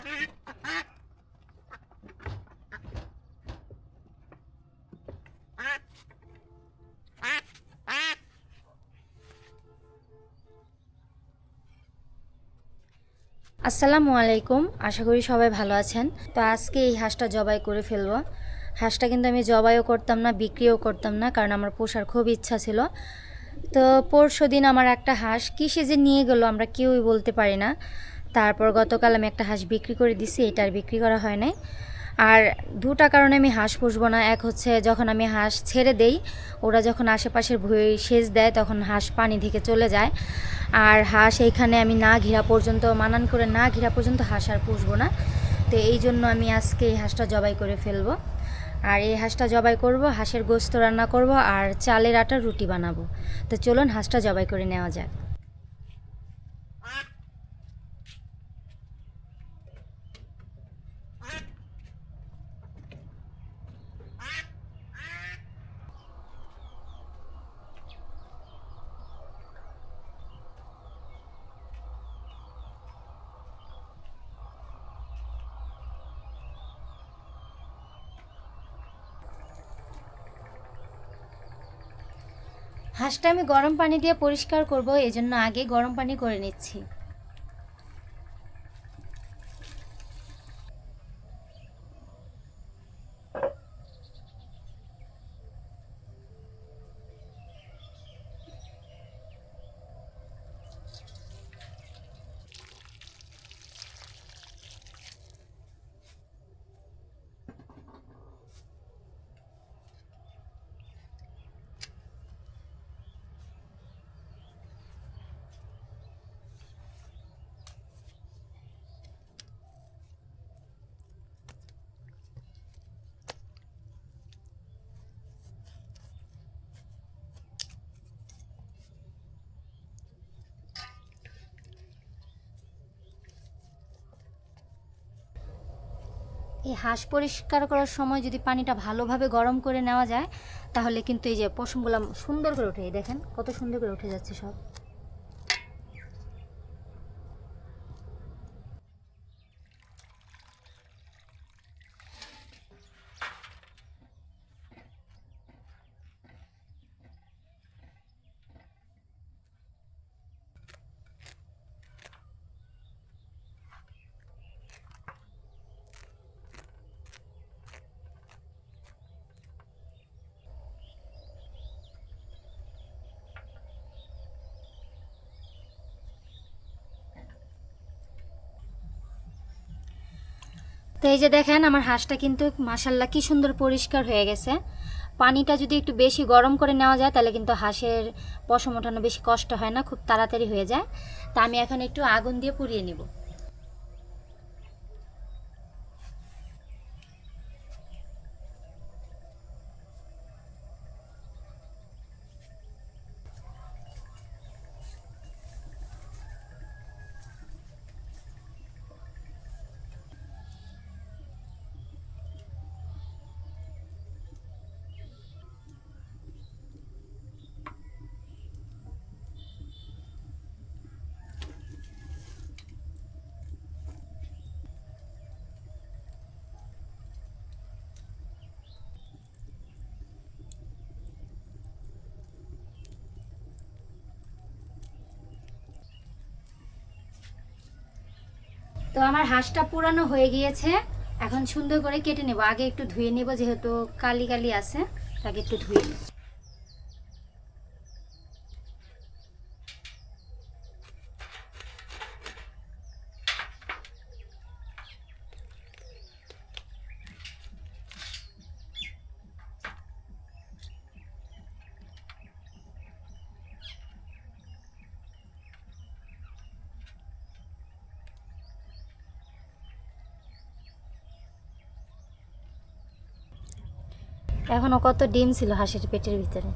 আসসালামু আলাইকুম, আশা করি সবাই ভালো আছেন। তো আজকে এই হাঁসটা জবাই করে ফেলব। হাঁসটা কিন্তু আমি জবাইও করতাম না, বিক্রিও করতাম না, কারণ আমার পোষার খুব ইচ্ছা ছিল। তো পরশু দিন আমার একটা হাঁস, কী সে যে নিয়ে গেলো আমরা কেউই বলতে পারি না। তারপর গতকাল আমি একটা হাঁস বিক্রি করে দিছি, এটা আর বিক্রি করা হয় নাই। আর দুটা কারণে আমি হাঁস পুষবো না। এক হচ্ছে যখন আমি হাঁস ছেড়ে দেই, ওরা যখন আশেপাশের ভুঁই সেচ দেয়, তখন হাঁস পানি থেকে চলে যায়। আর হাঁস এইখানে আমি না ঘিরা পর্যন্ত, মানান করে না ঘিরা পর্যন্ত হাঁস আর পুষবো না। তো এই জন্য আমি আজকে এই হাঁসটা জবাই করে ফেলব। আর এই হাঁসটা জবাই করব, হাঁসের গোস্ত রান্না করব, আর চালের আটা রুটি বানাবো। তো চলুন হাঁসটা জবাই করে নেওয়া যাক। হাঁসটা আমি গরম পানি দিয়ে পরিষ্কার করব এজন্য জন্য আগে গরম পানি করে নিচ্ছি। এই হাঁস পরিষ্কার করার সময় যদি পানিটা ভালোভাবে গরম করে নেওয়া যায়, তাহলে কিন্তু এই যে পশমগুলো সুন্দর করে উঠে দেখেন কত সুন্দর করে উঠে যাচ্ছে সব। তো এই যে দেখেন, আমার হাঁসটা কিন্তু মাসাল্লা কি সুন্দর পরিষ্কার হয়ে গেছে। পানিটা যদি একটু বেশি গরম করে নেওয়া যায়, তাহলে কিন্তু হাঁসের পশম ওঠানো বেশি কষ্ট হয় না, খুব তাড়াতাড়ি হয়ে যায়। তা আমি এখন একটু আগুন দিয়ে পুড়িয়ে নিব। আমার হাঁসটা পুরানো হয়ে গিয়েছে। এখন সুন্দর করে কেটে নেব। আগে একটু ধুয়ে নেব, যেহেতু কালি কালি আছে, তাকে একটু ধুয়ে নেব। এখনও কত ডিম ছিল হাঁসের পেটের ভিতরে?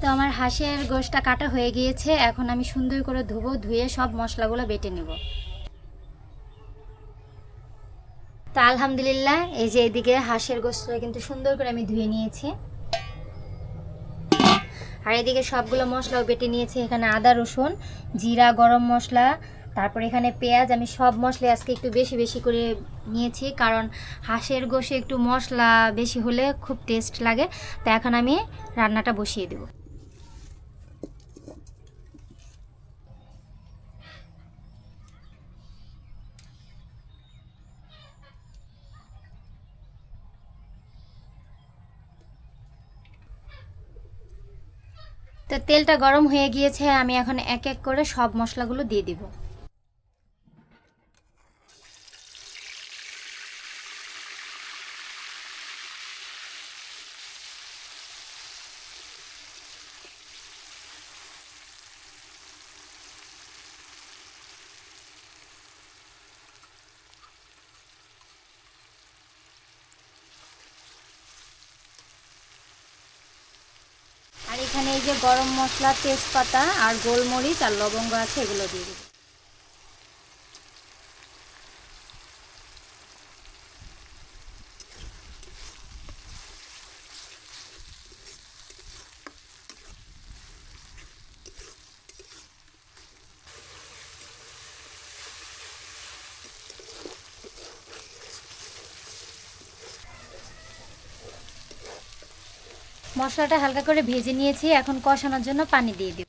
তো আমার হাঁসের গোশটা কাটা হয়ে গিয়েছে, এখন আমি সুন্দর করে ধুবো, ধুয়ে সব মশলাগুলো বেটে নেব। তো আলহামদুলিল্লাহ, এই যে এদিকে হাঁসের গোশটা কিন্তু সুন্দর করে আমি ধুয়ে নিয়েছি। আর এদিকে সবগুলো মশলাও বেটে নিয়েছি, এখানে আদা, রসুন, জিরা, গরম মশলা, তারপর এখানে পেঁয়াজ, আমি সব মশলা আজকে একটু বেশি বেশি করে নিয়েছি, কারণ হাঁসের গোশে একটু মশলা বেশি হলে খুব টেস্ট লাগে, তো এখন আমি রান্নাটা বসিয়ে দেবো। তো তেলটা গরম হয়ে গিয়েছে আমি এখন এক এক করে সব মশলাগুলো দিয়ে দিব আর এখানে এই গরম মশলা তেজপাতা আর গোলমরিচ আর লবঙ্গ আছে এগুলো দিয়ে দিব। মশলাটা হালকা করে ভেজে নিয়েছি। এখন কষানোর জন্য পানি দিয়ে দিব।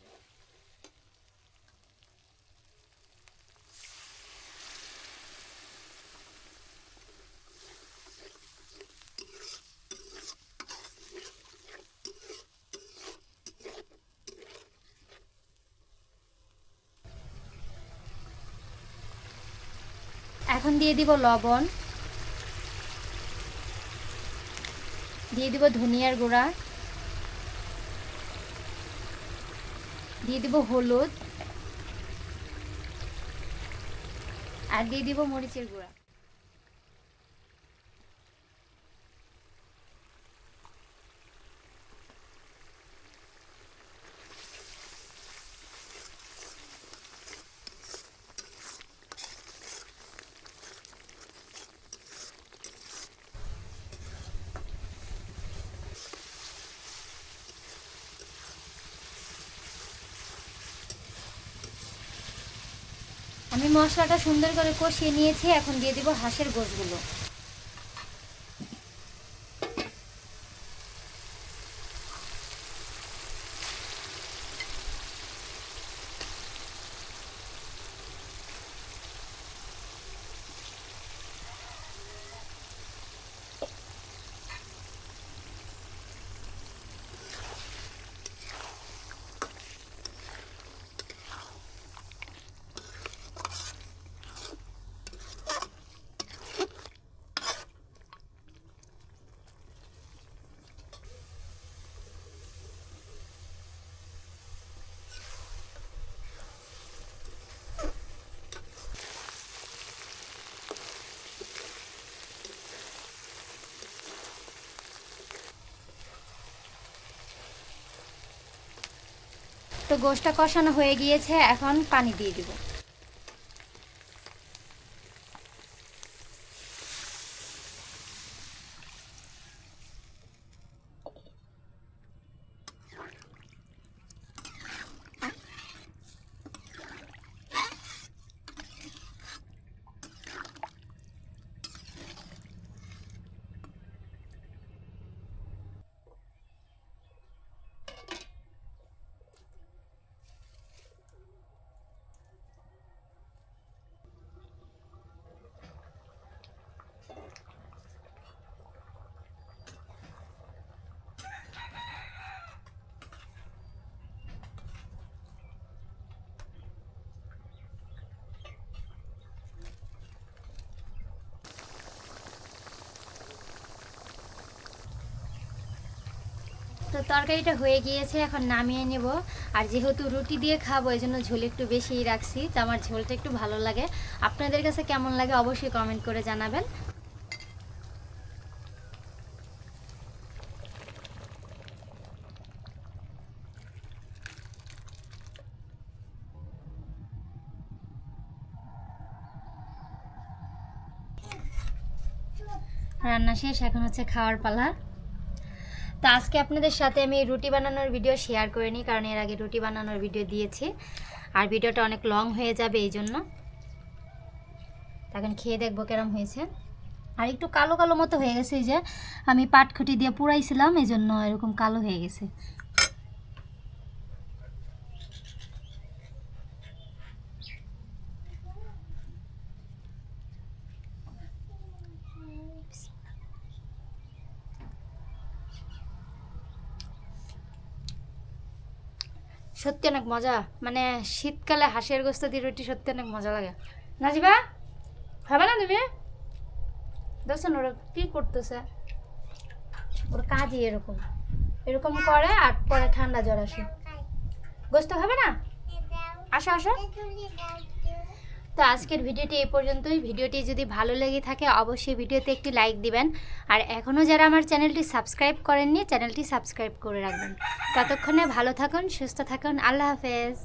এখন দিয়ে দিব লবণ। দিয়ে দিব ধনিয়ার গুঁড়া। দিয়ে দিব হলুদ আর দিয়ে দিব মরিচের গুঁড়া। আমি মশলাটা সুন্দর করে কষিয়ে নিয়েছি এখন দিয়ে দেবো হাঁসের গোশগুলো। তো গোশটা কষানো হয়ে গিয়েছে এখন পানি দিয়ে দিব। তো তরকারিটা হয়ে গিয়েছে, এখন নামিয়ে নেব। আর যেহেতু রুটি দিয়ে খাব, এই জন্য ঝোল একটু বেশিই রাখছি, তো আমার ঝোলটা একটু ভালো লাগে। আপনাদের কাছে কেমন লাগে অবশ্যই কমেন্ট করে জানাবেন। রান্না শেষ, এখন হচ্ছে খাওয়ার পালা। তো আজকে আপনাদের সাথে আমি রুটি বানানোর ভিডিও শেয়ার করে নিই, কারণ এর আগে রুটি বানানোর ভিডিও দিয়েছি। আর ভিডিওটা অনেক লং হয়ে যাবে এই জন্য। তখন খেয়ে দেখব কেরম হয়েছে। আর একটু কালো কালো মতো হয়ে গেছে এই যে, আমি পাটখুটি দিয়ে পুরাইছিলাম এই জন্য এরকম কালো হয়ে গেছে। সত্যি অনেক মজা। মানে শীতকালে হাঁসের গোস্ত দিয়ে রুটি সত্যি অনেক মজা লাগে। নাজিবা খাবে না তুমি? দেখছেন ওরা কী করতেছে? ওর কাজই এরকম। এরকম করে আর পরে ঠান্ডা জ্বর আসে। গোস্ত খাবে না? আসো আসো। তো আজকের ভিডিওটি এই পর্যন্তই। ভিডিওটি যদি ভালো লেগে থাকে, অবশ্যই ভিডিওতে একটি লাইক দিবেন। আর এখনও যারা আমার চ্যানেলটি সাবস্ক্রাইব করেননি, চ্যানেলটি সাবস্ক্রাইব করে রাখবেন। ততক্ষণে ভালো থাকুন, সুস্থ থাকুন। আল্লাহ হাফেজ।